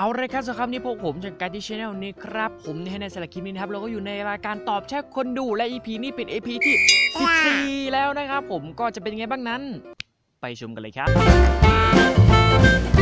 เอาเลยครับสำหรับนี้พวกผมจากการที่ชแนลนี้ครับ ผมในในสารคลิปนี้นะครับเราก็อยู่ในรายการตอบแชทคนดูและ EP นี้เป็น EP ที่ 14 แล้วนะครับ ผมก็จะเป็นยังไงบ้างนั้น ไปชมกันเลยครับ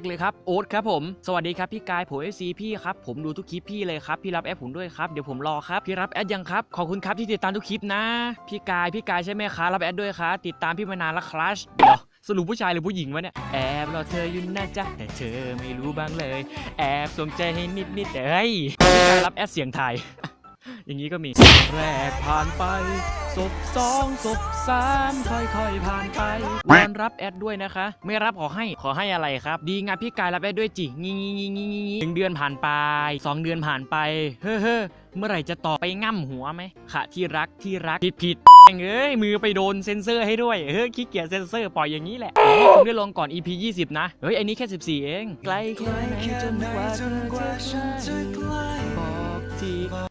กเลยครับโอ๊ตครับผมสวัสดีครับพี่กายผมเอฟซีพี่ครับผมดูทุกคลิปพี่เลยครับพี่รับแอดผมด้วยครับเดี๋ยวผมรอครับพี่รับแอดยังครับขอบคุณครับที่ติดตามทุกคลิปนะ พี่กายพี่กายใช่ไหมคะรับแอดด้วยครับติดตามพี่มานานแล้วคลัชเดี๋ยวสรุปผู้ชายหรือผู้หญิงวะเนี่ยแอบรอเธออยู่นะจ๊ะแต่เธอไม่รู้บ้างเลย แอบส่งใจให้นิดนิดๆเอ้ยพี่กายรับแอดเสียงไทยอย่างนี้ก็มีแรกผ่านไป ศพสองศพสามค่อยๆผ่านไปวันรับแอดด้วยนะคะ ไม่รับขอให้ขอให้อะไรครับ ดีงานพี่กายรับแอดด้วยจิงี้งี้งี้งี้งี้หนึ่งเดือนผ่านไปสองเดือนผ่านไป เฮ้อเฮ้อเมื่อไหร่จะต่อไปง่ำหัวไหมค่ะที่รักที่รักผิดผิดแม่งเอ้ยมือไปโดนเซ็นเซอร์ให้ด้วยเฮ้ยขี้เกียจเซ็นเซอร์ปล่อยอย่างนี้แหละผมได้ลงก่อน EP 20 นะ เฮ้ยอันนี้แค่ 14 เอง ไกลแค่ไหนจนกว่าเอจะใกล้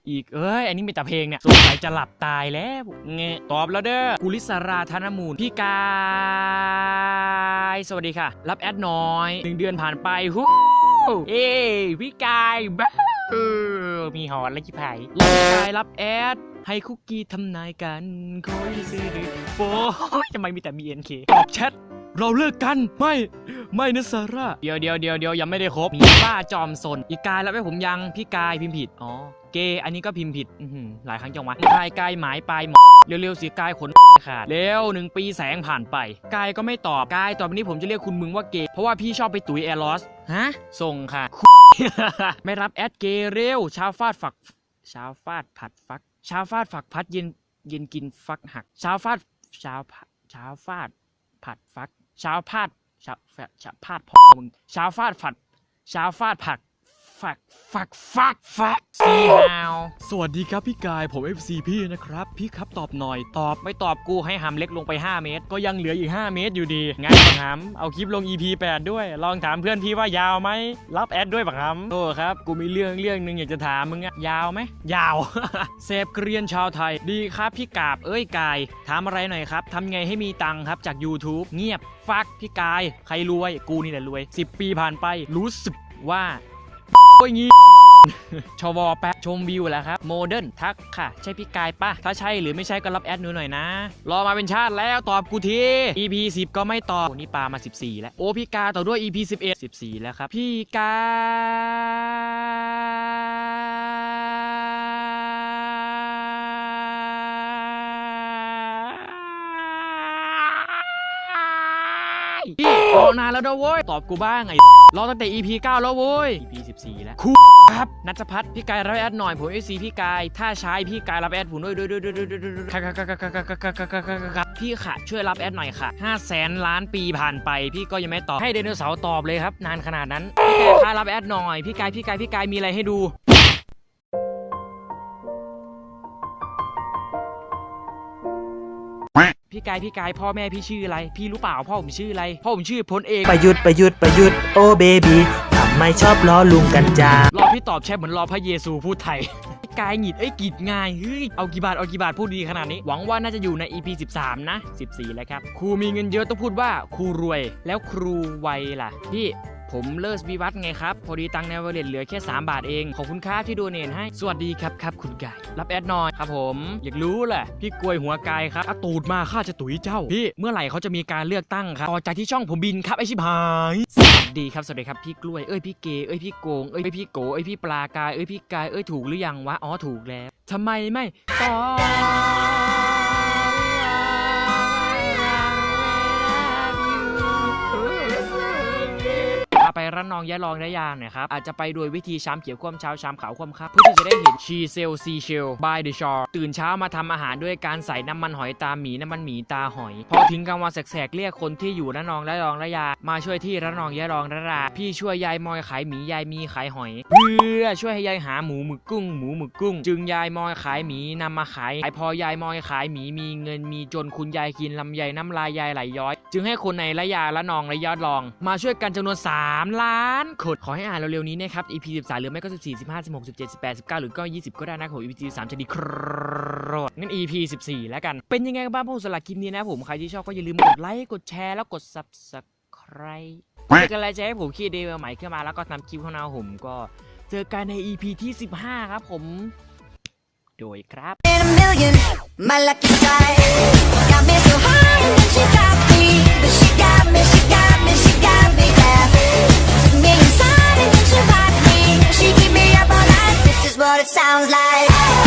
อีก เอ้ย อันนี้มีแต่เพลงเนี่ยสงสัยจะหลับตายแล้วเงตอบแล้วเด้อกุลิสราธนมูล พี่กาย สวัสดีค่ะ รับแอดน้อยหนึ่งเดือนผ่านไปฮู้เอ้ยพี่กายบ้าเออมีหอนและขี้ไผ่รับกายรับแอดให้คุกกี้ทำนายกันโคยซื้อดื้อโฟยทำไมมีแต่มีเอ็นเคตอบแชทเราเลิกกันไม่ไม่นะซาร่าเดี๋ยวเดี๋ยวเดี๋ยวเดี๋ยวยังไม่ได้ครบมีป้าจอมสนอีกายแล้วให้ผมยังพี่กายพิมพ์ผิดอ๋อ เกย์อันนี้ก็พิมพ์ผิดหลายครั้งจังวะกายกายหมายปลายหมอเร็วๆสิกายขนขาดเร็วหนึ่งปีแสงผ่านไป กายก็ไม่ตอบ กายต่อไปนี้ผมจะเรียกคุณมึงว่าเกย์เพราะว่าพี่ชอบไปตุ๋ยแอร์ลอสฮะส่งค่ะ ไม่รับแอดเกย์เร็วชาวฟาดฝักชาวฟาดผัดฟักชาวฟาดฝักพัดเย็นเย็นกินฟักหักชาวฟาดชาวชาวฟาดผัดฟักชาวพาดชาวฟชาวพาดพอมึงชาวฟาดผัดชาวฟาดผัก ฟักฟักฟักฟักซีฮาวสวัสดีครับพี่กายผม FC พี่นะครับ พี่ครับตอบหน่อยตอบไม่ตอบกูให้หำเล็กลงไป 5 เมตร ก็ยังเหลืออีก 5 เมตรอยู่ดีงั้นบังหำเอาคลิปลง EP 8 ด้วย ลองถามเพื่อนพี่ว่ายาวไหมรับแอดด้วยบังหำโอ้ครับ กูมีเรื่องเรื่องหนึงอยากจะถามมึงอะยาวไหมยาวเซฟเกรียนชาวไทยดีครับพี่กาบเอ้ยกายถามอะไรหน่อยครับทำไงให้มีตังค์ครับจาก YouTube เงียบฟักพี่กาย ใครรวยกูนี่แหละรวย 10 ปีผ่านไปรู้สึกว่า โอ้ยงี้ชวแปะชมวิวแล้วครับโมเดิร์นทักค่ะ ใช่พี่กายปะถ้าใช่หรือไม่ใช่ก็รับแอดหนูหน่อยนะ รอมาเป็นชาติแล้วตอบกูที EP 10 ก็ไม่ตอบนี่ปามา 14 แล้ว โอ้พี่กาต่อด้วย EP 11 14 แล้วครับ พี่กา พี่รอนานแล้วนะเว้ย ตอบกูบ้างไอ้รอตั้งแต่ EP 9 แล้วเว้ย EP 14 แล้วคูครับนัทพัฒน์พี่กายรับแอดหน่อยผมเอซีพี่กายถ้าใช้พี่กายรับแอดผมด้วยด้วยด้วยด้วยด้วยด้วยด้พี่ค่ะช่วยรับแอดหน่อยค่ะห้าแสนล้านปีผ่านไป พี่ก็ยังไม่ตอบให้ไดโนเสาร์ตอบเลยครับ นานขนาดนั้นพี่กายค่ะรับแอดหน่อยพี่กายพี่กายพี่กายมีอะไรให้ดู พี่กายพี่กายพ่อแม่พี่ชื่ออะไร พี่รู้เปล่าพ่อผมชื่ออะไรพ่อผมชื่อพลเอกประยุทธ์ประยุทธ์ประยุทธ์โอ้เบบีทำไมชอบล้อลุงกันจ้ารอพี่ตอบแชทเหมือนรอพระเยซูพูดไทยกายหงิดเอ้ยกิดง่ายเฮ้ยเอากี่บาทเอากี่บาทพูดดีขนาดนี้ หวังว่าน่าจะอยู่ใน EP 13 นะ 14 แล้วครับ ครูมีเงินเยอะต้องพูดว่าครูรวยแล้วครูวัยล่ะพี่ ผมเลิศวิวัฒน์ไงครับ พอดีตังค์ในวอลเล็ตเหลือแค่ 3 บาทเอง ขอบคุณครับที่โดเนทให้ สวัสดีครับครับคุณกายรับแอดหน่อยครับผม อยากรู้แหละ พี่กลวยหัวกายครับอาตูดมาข้าจะตุ๋ยเจ้า พี่เมื่อไหร่เขาจะมีการเลือกตั้งครับต่อจากที่ช่องผมบินครับไอชิบหาย สวัสดีครับ สวัสดีครับพี่กล้วย เอ้ยพี่เกเอ้ยพี่โกง เอ้ยพี่โก เอ้ยพี่ปลากาย เอ้ยพี่กาย เอ้ยถูกหรือยังวะ อ๋อถูกแล้วทำไมไม่ตอ ระนองยะลองระยางหน่ยครับอาจจะไปโดยวิธีชามเขียวคว่ำเช้าชามขาวคว่ำครับเพื่อที่จะได้เห็นชีเซลซีเชลบายเดอะชอร์ตื่นเช้ามาทำอาหารด้วยการใส่น้ำมันหอยตาหมีน้ำมันหมีตาหอย พอถึงกลางวันแสกๆเรียกคนที่อยู่ระนองระยองระยา มาช่วยที่ระนองยะลองระรา พี่ช่วยยายมอยขายหมียายมีขายหอย เพื่อช่วยให้ยายหาหมูหมึกกุ้งหมูหมึกกุ้ง จึงยายมอยขายหมีนำมาขายขายพอยายมอยขายหมีมีเงินมีจนคุณยายกินลำไยน้ำลายยายไหลย้อย จึงให้คนในระยาละนองและยอดรอง มาช่วยกันจำนวน 3 ล้านคนขอให้อ่านเร็วๆนี้นะครับ EP 13หรือไม่ก็ 14 15 16 17 18 19 หรือก็ 20 ก็ได้นะครับผม EP 13จะดีครับงั้น EP 14 แล้วกัน เป็นยังไงกันบ้างผมสำหรับคลิปนี้นะผม ใครที่ชอบก็อย่าลืมกดไลค์ กดแชร์ แล้วกด subscribe เป็นกำลังใจให้ผมคิดเดย์ใหม่ขึ้นมาแล้วก็ทำคลิปของเราผมก็เจอกันใน EP ที่ 15 ครับผม โดยครับ in a million, my lucky side, Got me so high